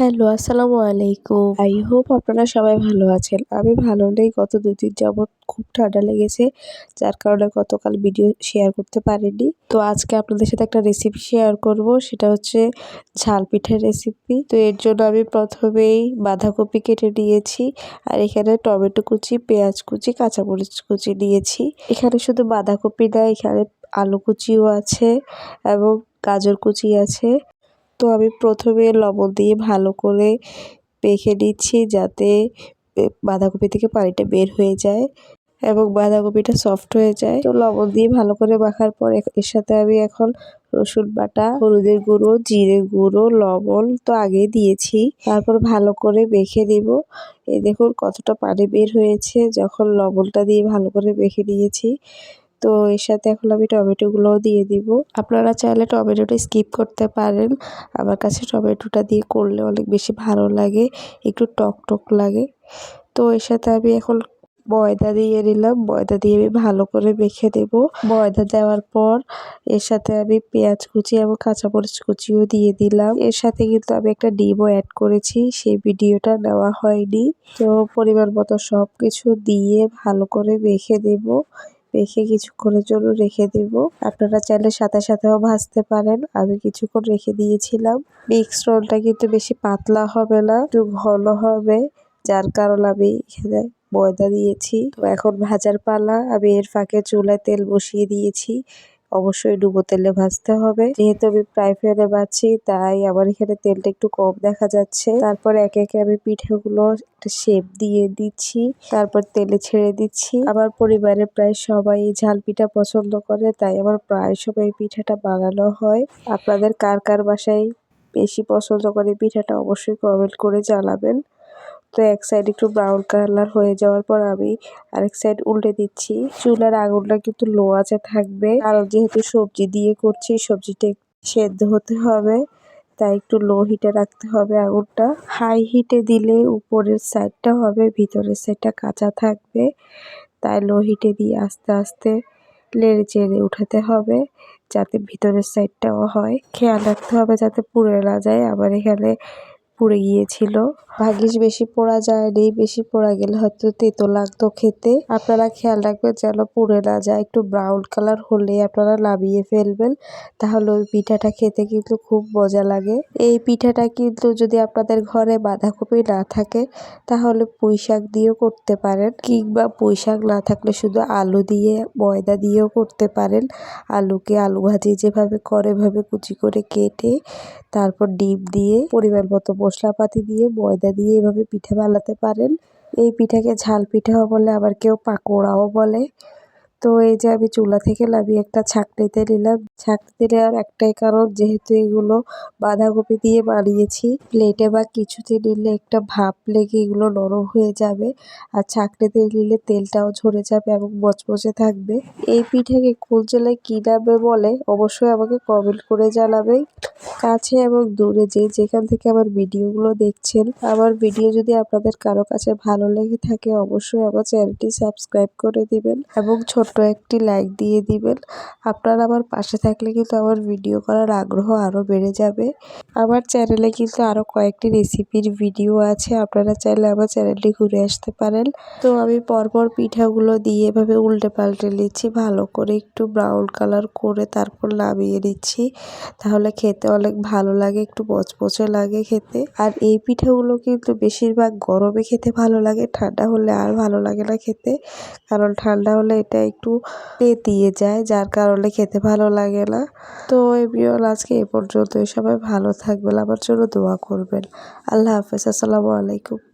Hello, আসসালামু আলাইকুম। I hope আপনারা সবাই ভালো আছেন। আমি ভালো নেই। গত দুই দিন যাবৎ খুব ঠান্ডা লেগেছে, যার কারণে গতকাল ভিডিও শেয়ার করতে পারিনি। তো আজকে আপনাদের সাথে একটা রেসিপি শেয়ার করব। সেটা হচ্ছে ঝাল পিঠের রেসিপি তো এর জন্য আমি প্রথমেই বাঁধাকপি কেটে নিয়েছি, আর এখানে টমেটো কুচি, পেঁয়াজ কুচি, কাঁচামরিচ কুচি নিয়েছি। এখানে শুধু বাঁধাকপি না, এখানে আলু কুচিও আছে এবং গাজর কুচি আছে। তো আমি প্রথমে লবণ দিয়ে ভালো করে মেখে নিচ্ছি যাতে বাঁধাকপি থেকে পানিটা বের হয়ে যায় এবং বাঁধাকপিটা সফট হয়ে যায়। তো লবণ দিয়ে ভালো করে মাখার পর এর সাথে আমি এখন রসুন বাটা, হলুদের গুঁড়ো জিরে গুঁড়ো, লবণ তো আগে দিয়েছি। তারপর ভালো করে মেখে দিব এই দেখুন কতটা পানি বের হয়েছে। যখন লবণটা দিয়ে ভালো করে মেখে নিয়েছি তো এর সাথে এখন আমি টমেটোগুলোও দিয়ে দিব। আপনারা চাইলে টমেটোটা স্কিপ করতে পারেন। আমার কাছে টমেটোটা দিয়ে করলে অনেক বেশি ভালো লাগে, একটু টক টক লাগে। তো এর সাথে আমি এখন ময়দা দিয়ে নিলাম। ময়দা দিয়ে আমি ভালো করে মেখে দেব ময়দা দেওয়ার পর এর সাথে আমি পেঁয়াজ কুচি এবং কাঁচামরিচ কুচিও দিয়ে দিলাম। এর সাথে কিন্তু আমি একটা ডিমও অ্যাড করেছি। সেই ভিডিওটা নেওয়া হয়নি। তো পরিমাণ মতো সব কিছু দিয়ে ভালো করে মেখে দেব রেখে কিছুক্ষণের জন্য রেখে দেব। আপনারা চাইলে সাথে সাথেও ভাজতে পারেন। আমি কিছুক্ষণ রেখে দিয়েছিলাম। মিক্স রোলটা কিন্তু বেশি পাতলা হবে না, একটু ঘন হবে, যার কারণ আমি এখানে ময়দা দিয়েছি। তো এখন ভাজার পালা, আমি এর ফাঁকে চুলায় তেল বসিয়ে দিয়েছি। অবশ্যই ডুবো তেলে ভাজতে হবে। যেহেতু আমি প্রায় ফেলে ভাজছি তাই আমার এখানে তেলটা একটু কম দেখা যাচ্ছে। তারপর একে একে আমি পিঠেগুলো একটা শেপ দিয়ে দিচ্ছি, তারপর তেলে ছেড়ে দিচ্ছি। আমার পরিবারে প্রায় সবাই ঝাল পিঠা পছন্দ করে, তাই আমার প্রায় সময় পিঠাটা বানানো হয়। আপনাদের কার কার বাসায় বেশি পছন্দ করে পিঠাটা অবশ্যই কমেন্ট করে জানাবেন। তো এক সাইড একটু ব্রাউন কালার হয়ে যাওয়ার পর আমি আরেক সাইড উল্টে দিচ্ছি। চুলার আগুনটা কিন্তু লো আছে, থাকবে। কারণ যেহেতু সবজি দিয়ে করছি, সবজিটা সেদ্ধ হতে হবে, তাই একটু লো হিটে রাখতে হবে আগুনটা। হাই হিটে দিলে উপরের সাইডটা হবে, ভিতরের সাইডটা কাঁচা থাকবে। তাই লো হিটে দিয়ে আস্তে আস্তে লেড়ে চেড়ে উঠাতে হবে, যাতে ভিতরের সাইডটাও হয়। খেয়াল রাখতে হবে যাতে পুড়ে না যায়, আবার এখানে পুড়ে গিয়েছিল। ভাগিস বেশি পোড়া যায়নি, বেশি পোড়া গেলে হয়তো তেতো লাগতো খেতে। আপনারা খেয়াল রাখবেন যেন পুড়ে না যায়, একটু ব্রাউন কালার হলে আপনারা নামিয়ে ফেলবেন। তাহলে ওই পিঠাটা খেতে কিন্তু খুব মজা লাগে। এই পিঠাটা কিন্তু যদি আপনাদের ঘরে বাঁধাকপি না থাকে, তাহলে পুঁই শাক দিয়েও করতে পারেন। কিংবা পুঁই শাক না থাকলে শুধু আলু দিয়ে, ময়দা দিয়েও করতে পারেন। আলুকে আলু ভাজি যেভাবে করে, এভাবে কুচি করে কেটে তারপর ডিম দিয়ে, পরিমাণ মতো মশলাপাতি দিয়ে ময়দা দিয়ে এভাবে পিঠে বানাতে পারেন। এই পিঠাকে ঝাল পিঠাও বলে আবার কেউ পাকোড়াও বলে। তো এই যে আমি চুলা থেকে নামিয়ে একটা ছাঁকনিতে নিলাম। ছাঁকনিতে নেওয়ার একটাই কারণ, যেহেতু এগুলো বাঁধাকপি দিয়ে বানিয়েছি প্লেটে বা কিছুতে নিলে একটা ভাপ লেগে এগুলো নরম হয়ে যাবে আর ছাঁকনিতে নিলে তেলটাও ঝরে যাবে এবং মচমচে থাকবে। এই পিঠাকে কোন জেলায় কী নামে বলে অবশ্যই আমাকে কমেন্ট করে জানাবে কাছে এবং দূরে যে যেখান থেকে আমার ভিডিওগুলো দেখছেন, আমার ভিডিও যদি আপনাদের কারও কাছে ভালো লেগে থাকে, অবশ্যই আমার চ্যানেলটি সাবস্ক্রাইব করে দিবেন এবং ছোট্ট একটি লাইক দিয়ে দিবেন। আপনারা আমার পাশে থাকলে কিন্তু আমার ভিডিও করার আগ্রহ আরও বেড়ে যাবে। আমার চ্যানেলে কিন্তু আরও কয়েকটি রেসিপির ভিডিও আছে। আপনারা চাইলে আমার চ্যানেলটি ঘুরে আসতে পারেন। তো আমি পরপর পিঠাগুলো দিয়ে এভাবে উল্টে পাল্টে নিচ্ছি। ভালো করে একটু ব্রাউন কালার করে তারপর নামিয়ে নিচ্ছি। তাহলে খেতে অনেক ভালো লাগে, একটু পচপচে লাগে খেতে। আর এই পিঠাগুলো কিন্তু বেশিরভাগ গরমে খেতে ভালো লাগে। ঠান্ডা হলে আর ভালো লাগে না খেতে। কারণ ঠান্ডা হলে এটা একটু পেতিয়ে যায়, যার কারণে খেতে ভালো লাগে না। তো বিয়ল আজকে এ পর্যন্তই। সবাই ভালো থাকবেন আমার জন্য দোয়া করবেন। আল্লাহ হাফেজ, আসসালামু আলাইকুম।